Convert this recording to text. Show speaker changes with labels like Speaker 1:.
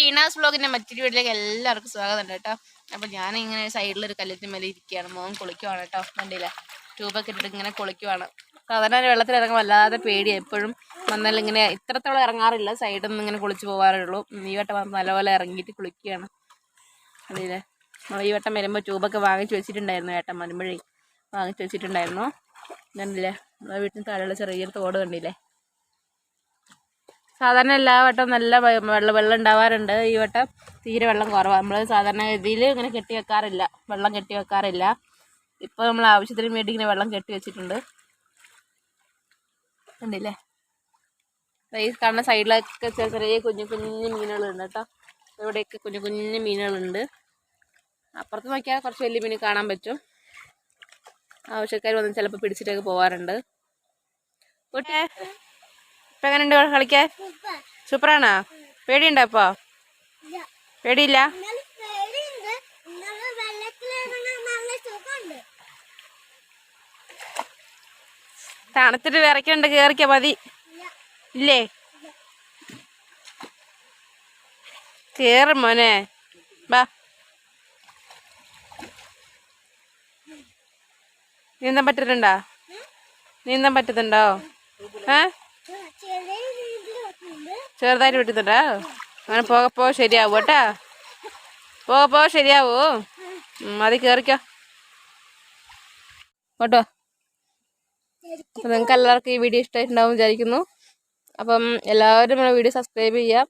Speaker 1: വീണാസ് ബ്ലോഗിന്റെ മറ്റൊരു വീട്ടിലേക്ക് എല്ലാവർക്കും സ്വാഗതം ഉണ്ട് കേട്ടോ. അപ്പൊ ഞാൻ ഇങ്ങനെ സൈഡിൽ ഒരു കല്ലത്തിന് മേലെ ഇരിക്കുകയാണ്. മോൻ കുളിക്കുവാണ് കേട്ടോ. വണ്ടിയിലെ ട്യൂബൊക്കെ ഇട്ടിട്ട് ഇങ്ങനെ കുളിക്കുവാണ്. സാധാരണ വെള്ളത്തിൽ ഇറങ്ങാൻ വല്ലാതെ പേടി എപ്പോഴും വന്നാൽ ഇങ്ങനെ ഇത്രത്തോളം ഇറങ്ങാറില്ല. സൈഡിൽ നിന്ന് ഇങ്ങനെ കുളിച്ച് പോകാറേ ഉള്ളൂ ഈ വട്ടം വന്ന് നല്ലപോലെ ഇറങ്ങിയിട്ട് കുളിക്കുകയാണ്. കണ്ടില്ലേ? നമ്മൾ ഈ വട്ടം വരുമ്പോൾ ട്യൂബൊക്കെ വാങ്ങിച്ച് വെച്ചിട്ടുണ്ടായിരുന്നു ഏട്ടൻ വരുമ്പോഴേ വാങ്ങിച്ച് വെച്ചിട്ടുണ്ടായിരുന്നു. കണ്ടില്ലേ? നമ്മളെ വീട്ടിൽ താഴെയുള്ള ചെറിയൊരു തോട് കണ്ടില്ലേ? സാധാരണ എല്ലാ വട്ടം നല്ല വെള്ളം വെള്ളം ഉണ്ടാവാറുണ്ട്. ഈ വട്ടം തീരെ വെള്ളം കുറവാണ് നമ്മൾ സാധാരണ ഗതിയിൽ ഇങ്ങനെ കെട്ടി വെക്കാറില്ല. വെള്ളം കെട്ടി വെക്കാറില്ല. ഇപ്പോൾ നമ്മൾ ആവശ്യത്തിന് വേണ്ടി ഇങ്ങനെ വെള്ളം കെട്ടി വെച്ചിട്ടുണ്ട്. കണ്ടില്ലേ? ഈ കാണുന്ന സൈഡിലൊക്കെ ചെറിയ ചെറിയ കുഞ്ഞു കുഞ്ഞു മീനുകളുണ്ട് കേട്ടോ. ഇവിടെയൊക്കെ കുഞ്ഞു കുഞ്ഞു മീനുകളുണ്ട്. അപ്പുറത്ത് നോക്കിയാൽ കുറച്ച് വലിയ മീൻ കാണാൻ പറ്റും. ആവശ്യക്കാർ വന്ന് ചിലപ്പോൾ പിടിച്ചിട്ടൊക്കെ പോകാറുണ്ട് കൂട്ടേ ഇപ്പം എങ്ങനെയുണ്ട് കളിക്കാൻ? സൂപ്പറാണോ? പേടിയുണ്ടോ അപ്പോൾ പേടിയില്ല? തണുത്തിട്ട് വിറയ്ക്കണ്ട് കേറിക്ക മതി ഇല്ലേ? കേറും മോനെ. ബാ. നീന്താൻ പറ്റുന്നുണ്ടോ നീന്താൻ പറ്റുന്നുണ്ടോ ഏ? ചെറുതായിട്ട് പറ്റുന്നുണ്ടോ അങ്ങനെ പോകപ്പോ ശരിയാവും കേട്ടാ. പോകപ്പോ ശരിയാവൂ. മതി കേറിക്കോ. കേട്ടോ അപ്പം നിങ്ങൾക്ക് എല്ലാവർക്കും ഈ വീഡിയോ ഇഷ്ടമായിട്ടുണ്ടാവും വിചാരിക്കുന്നു. അപ്പം എല്ലാവരും നമ്മുടെ വീഡിയോ സബ്സ്ക്രൈബ് ചെയ്യുക.